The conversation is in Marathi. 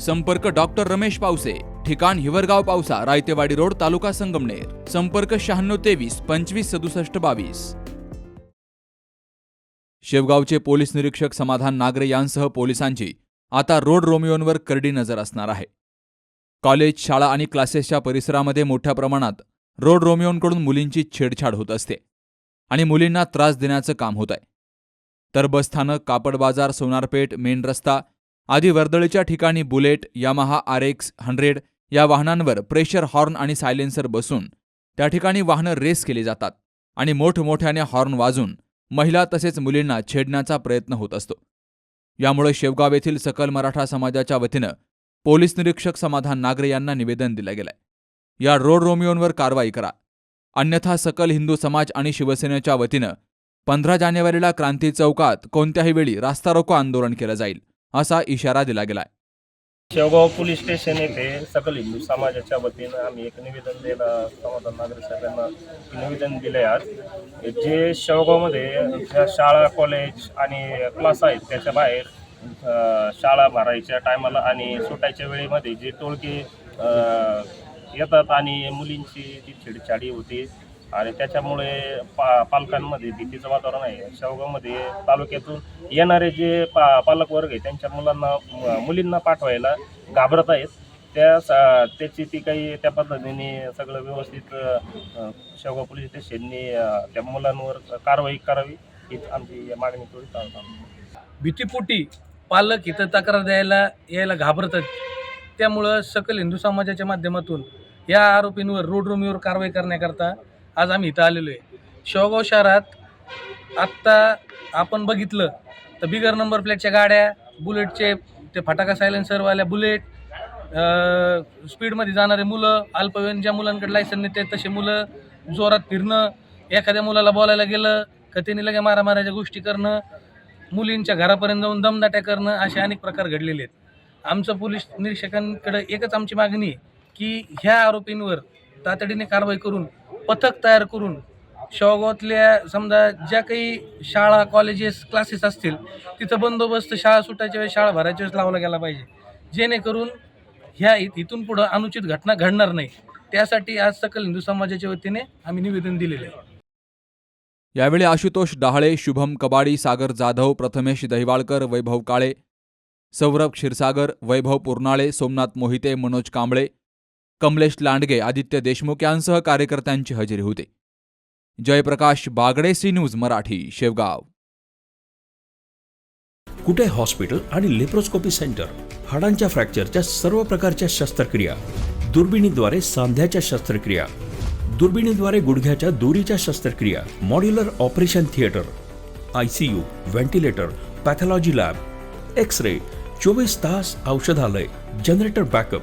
संपर्क डॉक्टर रमेश पावसे ठिकाण हिवरगाव पावसा रायतेवाडी रोड तालुका संगमनेर. संपर्क शहाण्णव तेवीस पंचवीस सदुसष्ट बावीस. शेवगावचे पोलीस निरीक्षक समाधान नागरे यांसह पोलिसांची आता रोड रोमिओंवर करडी नजर असणार आहे. कॉलेज शाळा आणि क्लासेसच्या परिसरामध्ये मोठ्या प्रमाणात रोड रोमिओंकडून मुलींची छेडछाड होत असते आणि मुलींना त्रास देण्याचं काम होत आहे. तर बसस्थानक कापड बाजार सोनारपेठ मेन रस्ता आधी वर्दळीच्या ठिकाणी bullet Yamaha R X hundred या वाहनांवर प्रेशर हॉर्न आणि सायलेन्सर बसून त्या ठिकाणी वाहनं रेस केली जातात आणि मोठमोठ्याने हॉर्न वाजून महिला तसेच मुलींना छेडण्याचा प्रयत्न होत असतो. यामुळे शेवगाव येथील सकल मराठा समाजाच्या वतीनं पोलीस निरीक्षक समाधान नागरे यांना निवेदन दिलं गेलंय. या रोड रोमिओंवर कारवाई करा. अन्यथा सकल हिंदू समाज आणि शिवसेनेच्या वतीनं पंधरा जानेवारीला क्रांती चौकात कोणत्याही वेळी रास्ता रोको आंदोलन केलं जाईल. असा इशारा दिला गेलाय. शेवगाव पोलीस स्टेशन येथे सकल हिंदू समाजाच्या वतीनं आम्ही एक निवेदन दिला समाधान नागरिक साहेबांना निवेदन दिले आज. जे शेवगावमध्ये ज्या शाळा कॉलेज आणि क्लास आहेत त्याच्या बाहेर शाळा भरायच्या टायमाला आणि सुटायच्या वेळेमध्ये जे टोळके येतात आणि मुलींची जी छेडछाडी होते आणि त्याच्यामुळे पा पालकांमध्ये भीतीचं वातावरण आहे. शेवगावमध्ये तालुक्यातून येणारे जे पा पालक वर्ग आहे त्यांच्या मुलांना मुलींना पाठवायला घाबरत आहेत. त्या त्याची ती काही त्या पद्धतीने सगळं व्यवस्थित शेवगाव पोलीस स्टेशननी त्या मुलांवर कारवाई करावी ही आमची मागणी थोडी भीतीपोटी पालक इथं तक्रार द्यायला यायला घाबरतात. त्यामुळं सकल हिंदू समाजाच्या माध्यमातून या आरोपींवर रोड रोमीवर कारवाई करण्याकरता आज आम्ही इथं आलेलो आहे. शेवगाव शहरात आत्ता आपण बघितलं तर बिगर नंबर प्लेटच्या गाड्या बुलेटचे ते फटाका सायलेन्सरवाल्या बुलेट स्पीडमध्ये जाणारे मुलं अल्पवयीन ज्या मुलांकडे लायसन नेते तसे मुलं जोरात फिरणं एखाद्या मुलाला बोलायला गेलं का त्यांनी लगे मारामाराच्या गोष्टी करणं मुलींच्या घरापर्यंत जाऊन दमदाट्या करणं असे अनेक प्रकार घडलेले आहेत. आमचं पोलीस निरीक्षकांकडे एकच आमची मागणी आहे की ह्या आरोपींवर तातडीने कारवाई करून पथक तयार करून शेवगावातल्या समजा ज्या काही शाळा कॉलेजेस क्लासेस असतील तिथं बंदोबस्त शाळा सुटायच्या वेळेस शाळा भरायच्या वेळेस लावला गेला पाहिजे. जेणेकरून ह्या इथून पुढं अनुचित घटना घडणार नाही. त्यासाठी आज सकल हिंदू समाजाच्या वतीने आम्ही निवेदन दिलेलं आहे. यावेळी आशुतोष डहाळे शुभम कबाडी सागर जाधव प्रथमेश दहिवाळकर वैभव काळे सौरभ क्षीरसागर वैभव पुरनाळे सोमनाथ मोहिते मनोज कांबळे कमलेश लांडगे आदित्य देशमुख यांसह कार्यकर्त्यांची हजेरी होते. Jaiprakash Bagde C news Marathi Shevgaon. Kute hospital आणि लेप्रोस्कोपी सेंटर? हाडांच्या फ्रॅक्चरच्या सर्व प्रकारच्या शस्त्रक्रिया. दुर्बिणीद्वारे सांध्याच्या शस्त्रक्रिया. दुर्बिणीद्वारे गुडघ्याच्या दोरीच्या शस्त्रक्रिया. Modular operation theatre. I C U ventilator pathology lab. X ray चोवीस तास औषधालय. Generator backup.